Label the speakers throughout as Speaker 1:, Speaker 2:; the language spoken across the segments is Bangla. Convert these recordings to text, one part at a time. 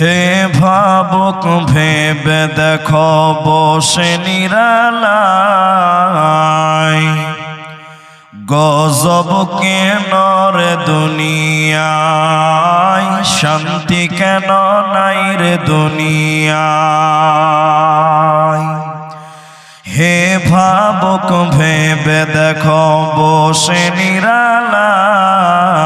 Speaker 1: হে ভাবুক, ভেবে দেখো বসে নিরালায়। গজব কেন রে দুনিয়ায়? শান্তি কেন নাই রে দুনিয়ায়? হে ভাবুক, ভেবে দেখো বসে নিরালায়।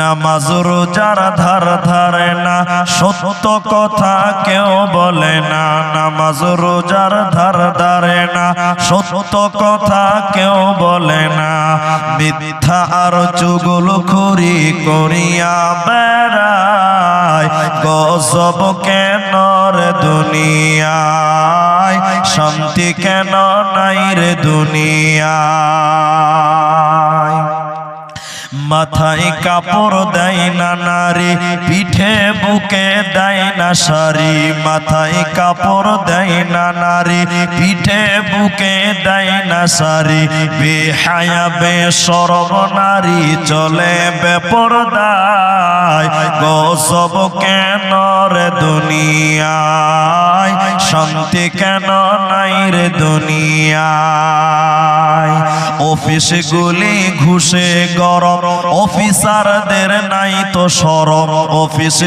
Speaker 1: নামাজ রোজার ধার ধারে না, সত্য কথা কেউ বলে না। নামাজ রোজার ধার ধারে না, সত্য কথা কেউ বলে না। মিথ্যা আর চুগুল খুরি করিয়া বেড়ায়, গজব কেন দুনিয়ায়? শান্তি কেন নাই রে দুনিয়ায়? মাথায় কাপড় দেয় না নারী, পিঠে বুকে দেয় না শাড়ি। মাথায় কাপড় দেয় না নারী, পিঠে বুকে দেয় না শাড়ি। বেহায়া বে সরব নারী চলে বেপরদায়। গসব কেন রে দুনিয়ায়? শান্তি কেন নাই রে দুনিয়ায়? অফিস গুলি ঘুষে গরম। অফিসারদের নাই তো সরম। অফিস